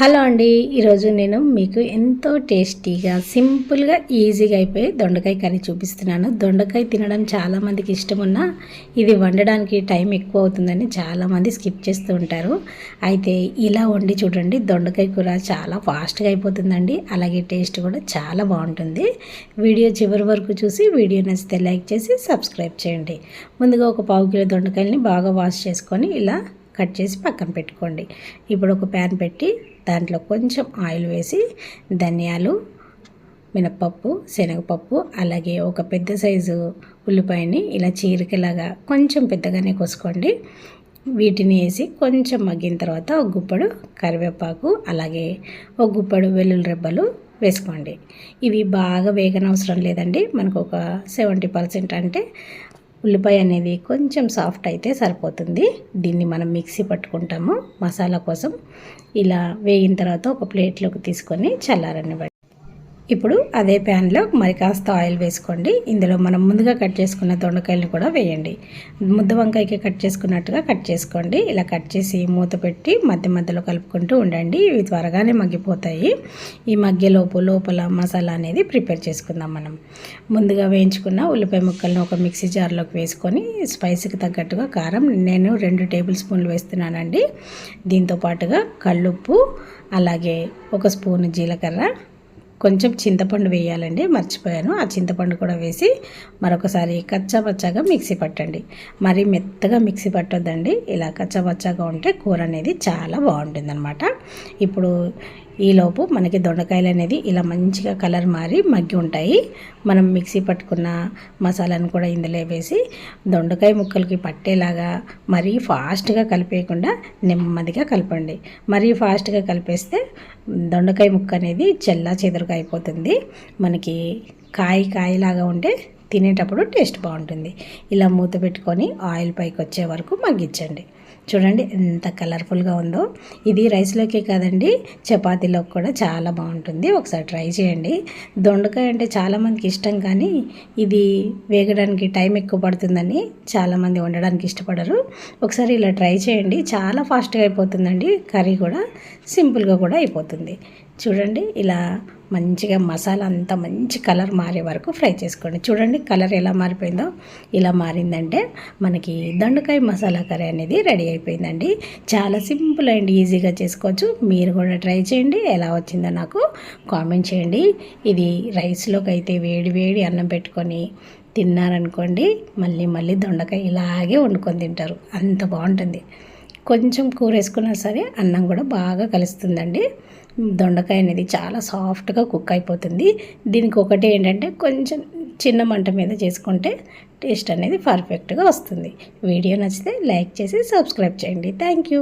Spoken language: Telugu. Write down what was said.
హలో అండి ఈరోజు నేను మీకు ఎంతో టేస్టీగా సింపుల్గా ఈజీగా అయిపోయి దొండకాయ కర్రీ చూపిస్తున్నాను. దొండకాయ తినడం చాలామందికి ఇష్టం ఉన్నా ఇది వండడానికి టైం ఎక్కువ అవుతుందని చాలామంది స్కిప్ చేస్తూ ఉంటారు. అయితే ఇలా వండి చూడండి దొండకాయ కూర చాలా ఫాస్ట్గా అయిపోతుందండి. అలాగే టేస్ట్ కూడా చాలా బాగుంటుంది. వీడియో చివరి వరకు చూసి వీడియో నచ్చితే లైక్ చేసి సబ్స్క్రైబ్ చేయండి. ముందుగా ఒక పావు కిలో దొండకాయలని బాగా వాష్ చేసుకొని ఇలా కట్ చేసి పక్కన పెట్టుకోండి. ఇప్పుడు ఒక ప్యాన్ పెట్టి దాంట్లో కొంచెం ఆయిల్ వేసి ధనియాలు మినప్పప్పు శనగపప్పు అలాగే ఒక పెద్ద సైజు ఉల్లిపాయని ఇలా చీరికలాగా కొంచెం పెద్దగానే కోసుకోండి. వీటిని వేసి కొంచెం మగ్గిన తర్వాత ఒక గుప్పడు కరివేపాకు అలాగే ఒక గుప్పడు వెల్లుల్లి రెబ్బలు వేసుకోండి. ఇవి బాగా వేగనవసరం లేదండి. మనకు ఒక సెవెంటీ పర్సెంట్ అంటే ఉల్లిపాయ అనేది కొంచెం సాఫ్ట్ అయితే సరిపోతుంది. దీన్ని మనం మిక్సీ పట్టుకుంటాము. మసాలా కోసం ఇలా వేగిన తర్వాత ఒక ప్లేట్లోకి తీసుకొని చల్లారనివ్వండి. ఇప్పుడు అదే ప్యాన్లో మరి కాస్త ఆయిల్ వేసుకోండి. ఇందులో మనం ముందుగా కట్ చేసుకున్న దొండకాయలను కూడా వేయండి. ముద్ద వంకాయకి కట్ చేసుకున్నట్టుగా కట్ చేసుకోండి. ఇలా కట్ చేసి మూత పెట్టి మధ్య మధ్యలో కలుపుకుంటూ ఉండండి. ఇవి త్వరగానే మగ్గిపోతాయి. ఈ మగ్గేలోపు లోపల మసాలా అనేది ప్రిపేర్ చేసుకుందాం మనం. ముందుగా వేయించుకున్న ఉల్లిపాయ ముక్కలను ఒక మిక్సీ జార్లోకి వేసుకొని స్పైసీకి తగ్గట్టుగా కారం నేను రెండు టేబుల్ స్పూన్లు వేస్తున్నానండి. దీంతో పాటుగా కళ్ళుప్పు అలాగే ఒక స్పూన్ జీలకర్ర కొంచెం చింతపండు వేయాలండి మర్చిపోయాను. ఆ చింతపండు కూడా వేసి మరొకసారి కచ్చాపచ్చాగా మిక్సీ పట్టండి. మరి మెత్తగా మిక్సీ పట్టొద్దండి. ఇలా కచ్చాపచ్చాగా ఉంటే కూర అనేది చాలా బాగుంటుంది ఇప్పుడు ఈలోపు మనకి దొండకాయలు అనేది ఇలా మంచిగా కలర్ మారి మగ్గి ఉంటాయి. మనం మిక్సీ పట్టుకున్న మసాలాను కూడా ఇందులో వేసి దొండకాయ ముక్కలకి పట్టేలాగా మరీ ఫాస్ట్గా కలిపేయకుండా నెమ్మదిగా కలపండి. మరీ ఫాస్ట్గా కలిపేస్తే దొండకాయ ముక్క అనేది చెల్లా చెదరుగా అయిపోతుంది. మనకి కాయ కాయలాగా ఉంటే తినేటప్పుడు టేస్ట్ బాగుంటుంది. ఇలా మూత పెట్టుకొని ఆయిల్ పైకి వచ్చే వరకు మగ్గించండి. చూడండి ఎంత కలర్ఫుల్గా ఉందో. ఇది రైస్లోకే కాదండి చపాతీలోకి కూడా చాలా బాగుంటుంది. ఒకసారి ట్రై చేయండి. దొండకాయ అంటే చాలామందికి ఇష్టం కానీ ఇది వేగడానికి టైం ఎక్కువ పడుతుందని చాలామంది వండడానికి ఇష్టపడరు. ఒకసారి ఇలా ట్రై చేయండి. చాలా ఫాస్ట్గా అయిపోతుందండి. కర్రీ కూడా సింపుల్గా కూడా అయిపోతుంది. చూడండి ఇలా మంచిగా మసాలా అంతా మంచి కలర్ మారే వరకు ఫ్రై చేసుకోండి. చూడండి కలర్ ఎలా మారిపోయిందో. ఇలా మారిందంటే మనకి దొండకాయ మసాలా కర్రీ అనేది రెడీ అయిపోయిందండి. చాలా సింపుల్ అండ్ ఈజీగా చేసుకోవచ్చు. మీరు కూడా ట్రై చేయండి. ఎలా వచ్చిందో నాకు కామెంట్ చేయండి. ఇది రైస్లోకి అయితే వేడి వేడి అన్నం పెట్టుకొని తిన్నారనుకోండి మళ్ళీ మళ్ళీ దొండకాయ ఇలాగే వండుకొని తింటారు. అంత బాగుంటుంది. కొంచెం కూర వేసుకున్నా సరే అన్నం కూడా బాగా కలుస్తుందండి. దొండకాయ అనేది చాలా సాఫ్ట్గా కుక్ అయిపోతుంది. దీనికి ఒకటి ఏంటంటే కొంచెం చిన్న మంట మీద చేసుకుంటే టేస్ట్ అనేది పర్ఫెక్ట్గా వస్తుంది. వీడియో నచ్చితే లైక్ చేసి సబ్స్క్రైబ్ చేయండి. Thank you